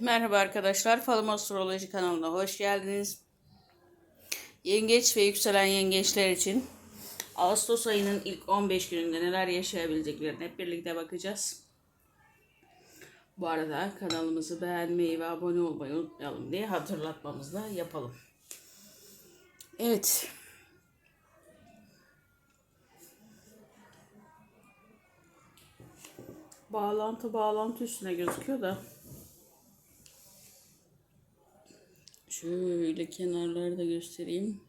Merhaba arkadaşlar, Falım Astroloji kanalına hoş geldiniz. Yengeç ve yükselen yengeçler için Ağustos ayının ilk 15 gününde neler yaşayabileceklerine hep birlikte bakacağız. Bu arada kanalımızı beğenmeyi ve abone olmayı unutmayalım diye hatırlatmamızı da yapalım. Evet. Bağlantı bağlantı üstüne gözüküyor da. Şöyle kenarları da göstereyim.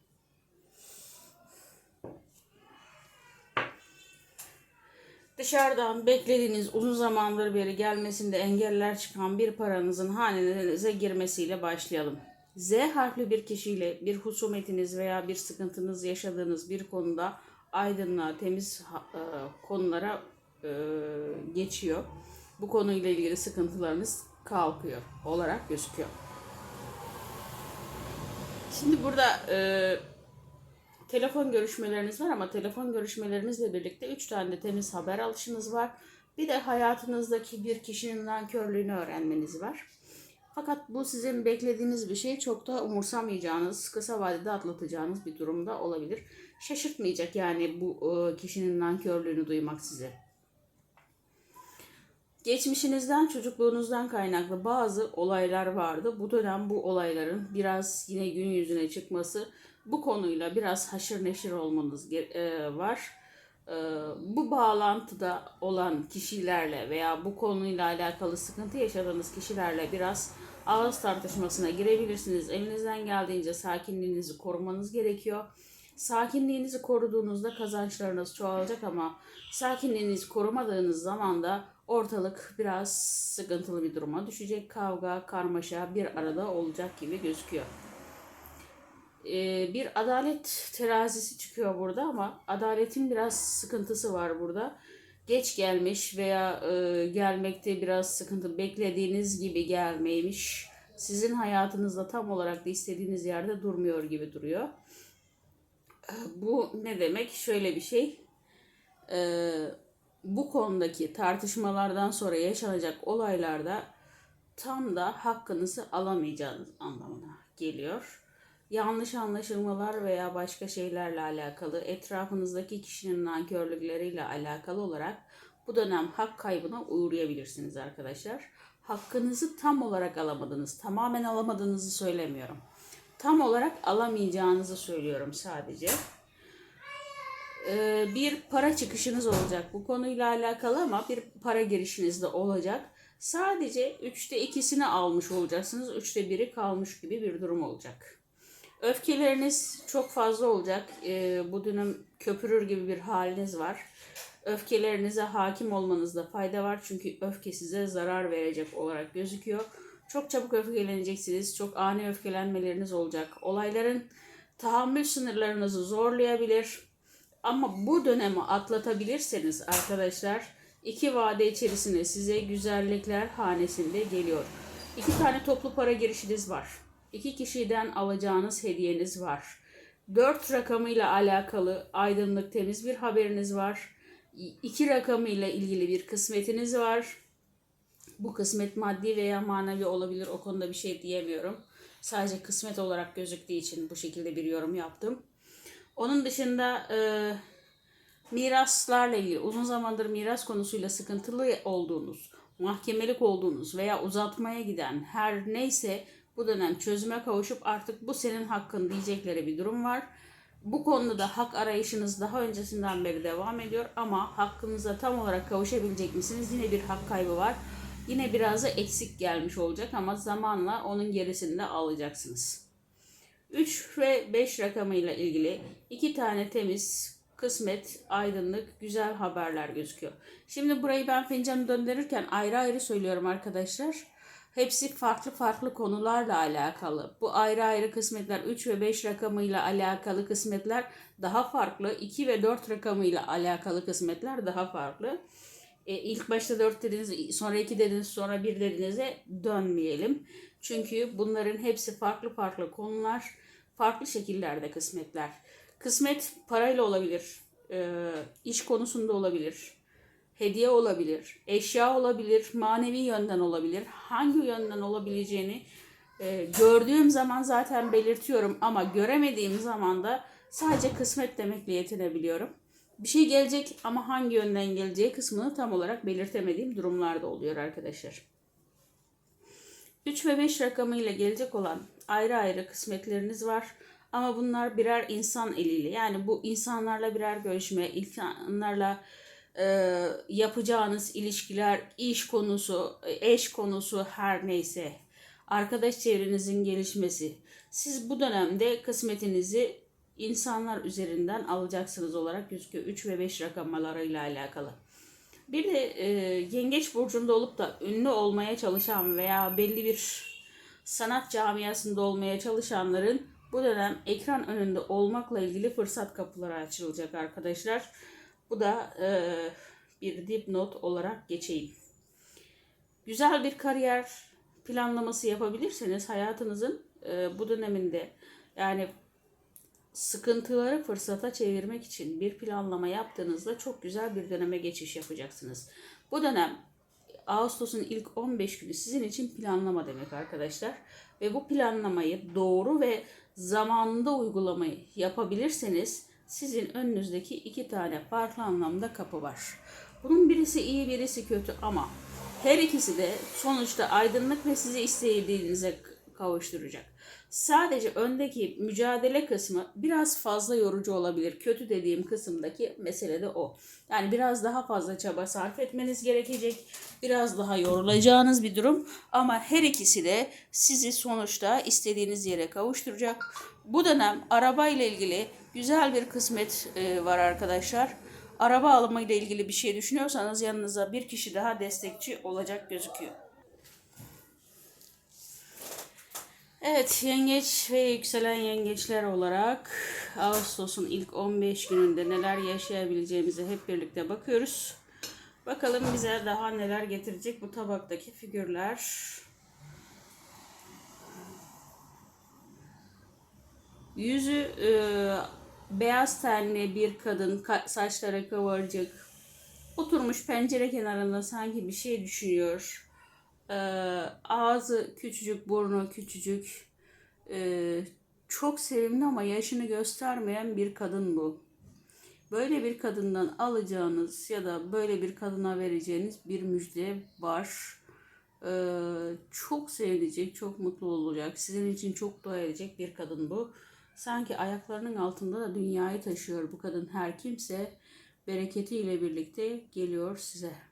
Dışarıdan beklediğiniz uzun zamandır beri gelmesinde engeller çıkan bir paranızın hanenize girmesiyle başlayalım. Z harfli bir kişiyle bir husumetiniz veya bir sıkıntınız yaşadığınız bir konuda aydınlığa, temiz e, konulara e, geçiyor. Bu konuyla ilgili sıkıntılarınız kalkıyor olarak gözüküyor. Şimdi burada e, telefon görüşmeleriniz var ama telefon görüşmelerinizle birlikte 3 tane de temiz haber alışınız var. Bir de hayatınızdaki bir kişinin nankörlüğünü öğrenmeniz var. Fakat bu sizin beklediğiniz bir şey çok da umursamayacağınız, kısa vadede atlatacağınız bir durumda olabilir. Şaşırtmayacak yani bu e, kişinin nankörlüğünü duymak size. Geçmişinizden, çocukluğunuzdan kaynaklı bazı olaylar vardı. Bu dönem bu olayların biraz yine gün yüzüne çıkması, bu konuyla biraz haşır neşir olmanız e, var. E, bu bağlantıda olan kişilerle veya bu konuyla alakalı sıkıntı yaşadığınız kişilerle biraz ağız tartışmasına girebilirsiniz. Elinizden geldiğince sakinliğinizi korumanız gerekiyor. Sakinliğinizi koruduğunuzda kazançlarınız çoğalacak ama sakinliğinizi korumadığınız zaman da ortalık biraz sıkıntılı bir duruma düşecek. Kavga, karmaşa bir arada olacak gibi gözüküyor. Ee, bir adalet terazisi çıkıyor burada ama adaletin biraz sıkıntısı var burada. Geç gelmiş veya e, gelmekte biraz sıkıntı beklediğiniz gibi gelmeymiş. Sizin hayatınızda tam olarak da istediğiniz yerde durmuyor gibi duruyor. Bu ne demek? Şöyle bir şey. Ee, bu konudaki tartışmalardan sonra yaşanacak olaylarda tam da hakkınızı alamayacağınız anlamına geliyor. Yanlış anlaşılmalar veya başka şeylerle alakalı, etrafınızdaki kişinin nankörlükleriyle alakalı olarak bu dönem hak kaybına uğrayabilirsiniz arkadaşlar. Hakkınızı tam olarak alamadınız, tamamen alamadığınızı söylemiyorum. Tam olarak alamayacağınızı söylüyorum sadece. Ee, bir para çıkışınız olacak bu konuyla alakalı ama bir para girişiniz de olacak. Sadece üçte ikisini almış olacaksınız. Üçte biri kalmış gibi bir durum olacak. Öfkeleriniz çok fazla olacak. Ee, bu dönem köpürür gibi bir haliniz var. Öfkelerinize hakim olmanızda fayda var. Çünkü öfke size zarar verecek olarak gözüküyor. Çok çabuk öfkeleneceksiniz. Çok ani öfkelenmeleriniz olacak. Olayların tahammül sınırlarınızı zorlayabilir ama bu dönemi atlatabilirseniz arkadaşlar iki vade içerisinde size güzellikler hanesinde geliyor. İki tane toplu para girişiniz var. İki kişiden alacağınız hediyeniz var. Dört rakamıyla alakalı aydınlık temiz bir haberiniz var. İki rakamıyla ilgili bir kısmetiniz var. Bu kısmet maddi veya manevi olabilir. O konuda bir şey diyemiyorum. Sadece kısmet olarak gözüktüğü için bu şekilde bir yorum yaptım. Onun dışında e, miraslarla ilgili uzun zamandır miras konusuyla sıkıntılı olduğunuz, mahkemelik olduğunuz veya uzatmaya giden her neyse bu dönem çözüme kavuşup artık bu senin hakkın diyecekleri bir durum var. Bu konuda da hak arayışınız daha öncesinden beri devam ediyor ama hakkınıza tam olarak kavuşabilecek misiniz? Yine bir hak kaybı var. Yine biraz da eksik gelmiş olacak ama zamanla onun gerisini de alacaksınız. 3 ve 5 rakamıyla ilgili iki tane temiz, kısmet, aydınlık, güzel haberler gözüküyor. Şimdi burayı ben fincanı döndürürken ayrı ayrı söylüyorum arkadaşlar. Hepsi farklı farklı konularla alakalı. Bu ayrı ayrı kısmetler 3 ve 5 rakamıyla alakalı kısmetler daha farklı. 2 ve 4 rakamıyla alakalı kısmetler daha farklı. E, ilk başta 4 dediniz, sonra 2 dediniz, sonra 1 dedinize dönmeyelim. Çünkü bunların hepsi farklı farklı konular, farklı şekillerde kısmetler. Kısmet parayla olabilir, e, iş konusunda olabilir, hediye olabilir, eşya olabilir, manevi yönden olabilir. Hangi yönden olabileceğini e, gördüğüm zaman zaten belirtiyorum ama göremediğim zaman da sadece kısmet demekle yetinebiliyorum. Bir şey gelecek ama hangi yönden geleceği kısmını tam olarak belirtemediğim durumlarda oluyor arkadaşlar. 3 ve 5 rakamıyla gelecek olan ayrı ayrı kısmetleriniz var. Ama bunlar birer insan eliyle yani bu insanlarla birer görüşme, insanlarla e, yapacağınız ilişkiler, iş konusu, eş konusu her neyse, arkadaş çevrenizin gelişmesi. Siz bu dönemde kısmetinizi insanlar üzerinden alacaksınız olarak gözüküyor 3 ve 5 rakamlarıyla alakalı. Bir de e, yengeç burcunda olup da ünlü olmaya çalışan veya belli bir sanat camiasında olmaya çalışanların bu dönem ekran önünde olmakla ilgili fırsat kapıları açılacak arkadaşlar. Bu da e, bir dipnot olarak geçeyim. Güzel bir kariyer planlaması yapabilirseniz hayatınızın e, bu döneminde yani sıkıntıları fırsata çevirmek için bir planlama yaptığınızda çok güzel bir döneme geçiş yapacaksınız. Bu dönem Ağustos'un ilk 15 günü sizin için planlama demek arkadaşlar. Ve bu planlamayı doğru ve zamanında uygulamayı yapabilirseniz sizin önünüzdeki iki tane farklı anlamda kapı var. Bunun birisi iyi birisi kötü ama her ikisi de sonuçta aydınlık ve sizi istediğinize kavuşturacak. Sadece öndeki mücadele kısmı biraz fazla yorucu olabilir. Kötü dediğim kısımdaki mesele de o. Yani biraz daha fazla çaba sarf etmeniz gerekecek. Biraz daha yorulacağınız bir durum. Ama her ikisi de sizi sonuçta istediğiniz yere kavuşturacak. Bu dönem araba ile ilgili güzel bir kısmet e, var arkadaşlar. Araba alımı ile ilgili bir şey düşünüyorsanız yanınıza bir kişi daha destekçi olacak gözüküyor. Evet, yengeç ve yükselen yengeçler olarak Ağustos'un ilk 15 gününde neler yaşayabileceğimize hep birlikte bakıyoruz. Bakalım bize daha neler getirecek bu tabaktaki figürler. Yüzü e, beyaz tenli bir kadın, ka- saçları kıvırcık, oturmuş pencere kenarında sanki bir şey düşünüyor. Ee, ağzı küçücük, burnu küçücük. Ee, çok sevimli ama yaşını göstermeyen bir kadın bu. Böyle bir kadından alacağınız ya da böyle bir kadına vereceğiniz bir müjde var. Ee, çok sevecek, çok mutlu olacak. Sizin için çok dua edecek bir kadın bu. Sanki ayaklarının altında da dünyayı taşıyor bu kadın. Her kimse bereketiyle birlikte geliyor size.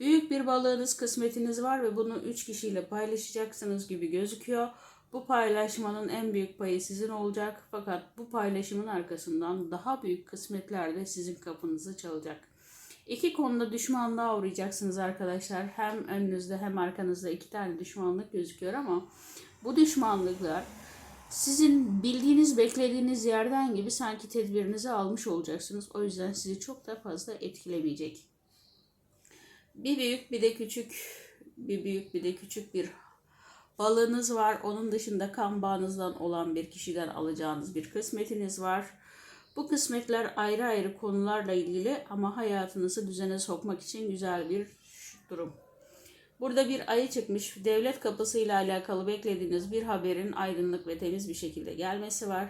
Büyük bir balığınız, kısmetiniz var ve bunu üç kişiyle paylaşacaksınız gibi gözüküyor. Bu paylaşmanın en büyük payı sizin olacak fakat bu paylaşımın arkasından daha büyük kısmetler de sizin kapınızı çalacak. İki konuda düşmanlığa uğrayacaksınız arkadaşlar. Hem önünüzde hem arkanızda iki tane düşmanlık gözüküyor ama bu düşmanlıklar sizin bildiğiniz, beklediğiniz yerden gibi sanki tedbirinizi almış olacaksınız. O yüzden sizi çok da fazla etkilemeyecek. Bir büyük bir de küçük, bir büyük bir de küçük bir balığınız var. Onun dışında kan bağınızdan olan bir kişiden alacağınız bir kısmetiniz var. Bu kısmetler ayrı ayrı konularla ilgili ama hayatınızı düzene sokmak için güzel bir durum. Burada bir ayı çıkmış. Devlet kapısıyla alakalı beklediğiniz bir haberin aydınlık ve temiz bir şekilde gelmesi var.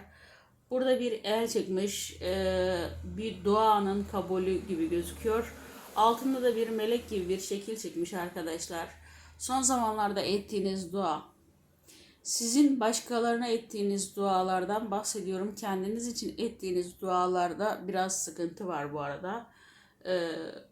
Burada bir el çıkmış. Bir duanın kabulü gibi gözüküyor. Altında da bir melek gibi bir şekil çıkmış arkadaşlar. Son zamanlarda ettiğiniz dua. Sizin başkalarına ettiğiniz dualardan bahsediyorum. Kendiniz için ettiğiniz dualarda biraz sıkıntı var bu arada. Ee,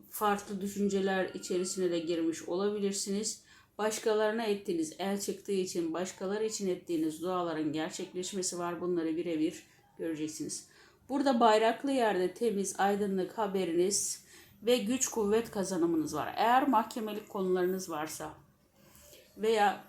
farklı düşünceler içerisine de girmiş olabilirsiniz. Başkalarına ettiğiniz el çıktığı için başkaları için ettiğiniz duaların gerçekleşmesi var. Bunları birebir göreceksiniz. Burada bayraklı yerde temiz, aydınlık haberiniz ve güç kuvvet kazanımınız var. Eğer mahkemelik konularınız varsa veya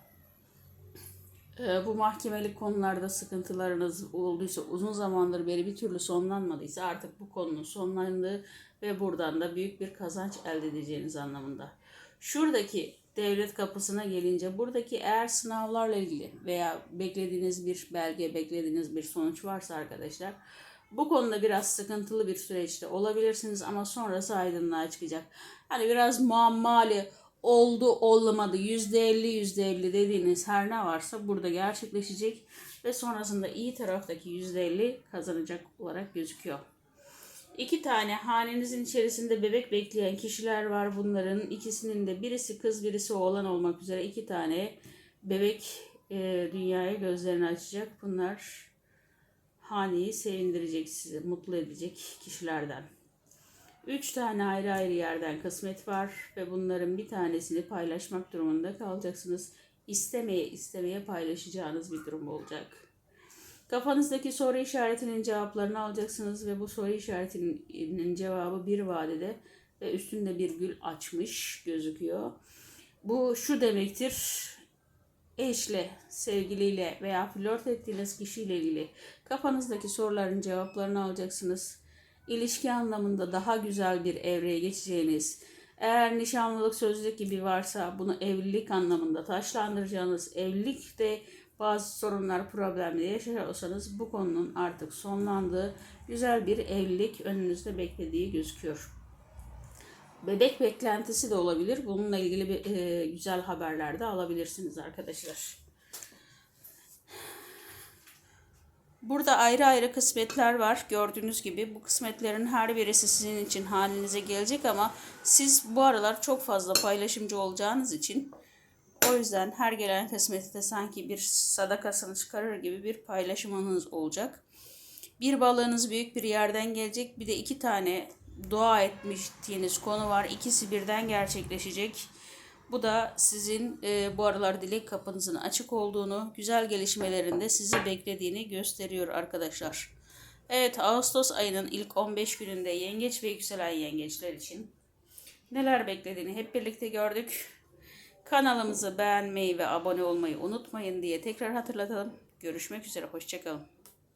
e, bu mahkemelik konularda sıkıntılarınız olduysa uzun zamandır beri bir türlü sonlanmadıysa artık bu konunun sonlandığı ve buradan da büyük bir kazanç elde edeceğiniz anlamında. Şuradaki devlet kapısına gelince buradaki eğer sınavlarla ilgili veya beklediğiniz bir belge, beklediğiniz bir sonuç varsa arkadaşlar Bu konuda biraz sıkıntılı bir süreçte olabilirsiniz ama sonrası aydınlığa çıkacak. Hani biraz muammalı oldu olmadı yüzde elli yüzde elli dediğiniz her ne varsa burada gerçekleşecek ve sonrasında iyi taraftaki yüzde elli kazanacak olarak gözüküyor. İki tane hanenizin içerisinde bebek bekleyen kişiler var. Bunların ikisinin de birisi kız birisi oğlan olmak üzere iki tane bebek e, dünyaya gözlerini açacak. Bunlar haneyi sevindirecek sizi, mutlu edecek kişilerden. Üç tane ayrı ayrı yerden kısmet var ve bunların bir tanesini paylaşmak durumunda kalacaksınız. İstemeye istemeye paylaşacağınız bir durum olacak. Kafanızdaki soru işaretinin cevaplarını alacaksınız ve bu soru işaretinin cevabı bir vadede ve üstünde bir gül açmış gözüküyor. Bu şu demektir. Eşle, sevgiliyle veya flört ettiğiniz kişiyle ilgili kafanızdaki soruların cevaplarını alacaksınız. İlişki anlamında daha güzel bir evreye geçeceğiniz, eğer nişanlılık sözlük gibi varsa bunu evlilik anlamında taşlandıracağınız, evlilikte bazı sorunlar, problemleri yaşıyorsanız bu konunun artık sonlandığı güzel bir evlilik önünüzde beklediği gözüküyor. Bebek beklentisi de olabilir. Bununla ilgili bir, e, güzel haberler de alabilirsiniz arkadaşlar. Burada ayrı ayrı kısmetler var. Gördüğünüz gibi bu kısmetlerin her birisi sizin için halinize gelecek ama siz bu aralar çok fazla paylaşımcı olacağınız için o yüzden her gelen kısmeti de sanki bir sadakasını çıkarır gibi bir paylaşımınız olacak. Bir balığınız büyük bir yerden gelecek. Bir de iki tane dua etmiştiğiniz konu var. İkisi birden gerçekleşecek. Bu da sizin e, bu aralar dilek kapınızın açık olduğunu, güzel gelişmelerinde sizi beklediğini gösteriyor arkadaşlar. Evet Ağustos ayının ilk 15 gününde yengeç ve yükselen yengeçler için neler beklediğini hep birlikte gördük. Kanalımızı beğenmeyi ve abone olmayı unutmayın diye tekrar hatırlatalım. Görüşmek üzere, hoşçakalın.